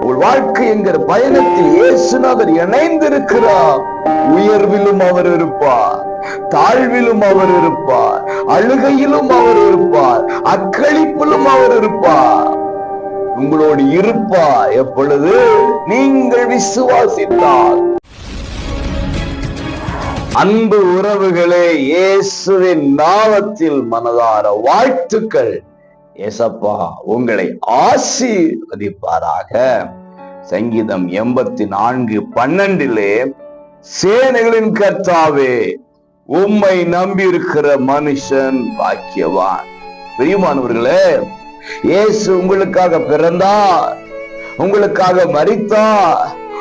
உங்கள் வாழ்க்கை என்கிற பயணத்தில் இயேசுநாதர் இணைந்திருக்கிறார். உயர்விலும் அவர் இருப்பார் தாழ்விலும் அவர் இருப்பார் அழுகையிலும் அவர் இருப்பார் அக்களிப்பிலும் அவர் இருப்பார். உங்களோடு இருப்பா எப்பொழுது? நீங்கள் விசுவாசித்தால். அன்பு உறவுகளே இயேசுவின் நாமத்தில் மனதார வாழ்த்துக்கள். ஏசப்பா உங்களை ஆசீர்வதிப்பாராக. சங்கீதம் எண்பத்தி நான்கு பன்னெண்டிலே சேனைகளின் கர்த்தாவே உம்மை நம்பி இருக்கிற மனுஷன் பாக்கியவான். பிரியமானவர்களே இயேசு உங்களுக்காக பிறந்தார் உங்களுக்காக மறித்தா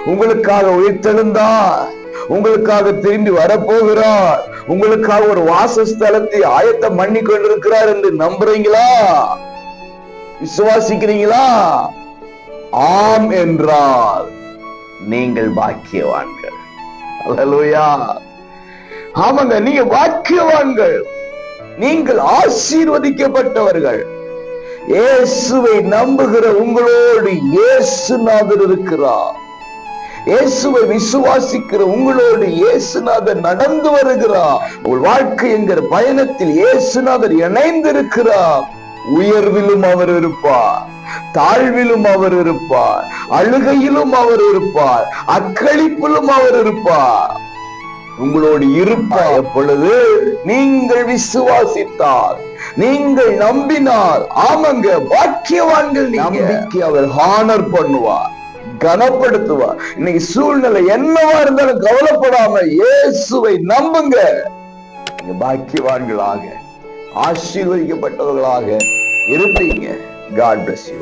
உங்களுக்காக உயிர்த்தெழுந்தார். உங்களுக்காக திரும்பி வரப்போகிறார். உங்களுக்காக ஒரு வாசஸ்தலத்தை ஆயத்தம் பண்ணி கொண்டிருக்கிறார் என்று நம்புறீங்களா? விசுவாசிக்கிறீங்களா? ஆம் என்றால் நீங்கள் பாக்கியவான்கள். அல்லேலூயா. ஆமாங்க நீங்க பாக்கியவான்கள். நீங்கள் ஆசீர்வதிக்கப்பட்டவர்கள். இயேசுவை நம்புகிற உங்களோடு இயேசுநாதர் இருக்கிறார். இயேசுவை விசுவாசிக்கிற உங்களோடு இயேசுநாதர் நடந்து வருகிறார். உங்கள் வாழ்க்கை என்கிற பயணத்தில் இயேசுநாதர் இணைந்திருக்கிறார். உயர்விலும் அவர் இருப்பார் தாழ்விலும் அவர் இருப்பார் அழுகையிலும் அவர் இருப்பார் அக்களிப்பிலும் அவர் இருப்பார். உங்களோடு இருப்பார். எப்பொழுது நீங்கள் விசுவாசித்தால் நீங்கள் நம்பினால் ஆமாங்க பாக்கியவான்கள் நம்பிக்கை அவர் ஹானர் பண்ணுவார். கனப்படுத்துவார் இன்னைக்கு சூழ்நிலை என்னவா இருந்தாலும் கவலைப்படாம இயேசுவை நம்புங்க. நீங்க பாக்கியவான்களாக ஆசீர்வதிக்கப்பட்டவர்களாக இருப்பீங்க. God bless you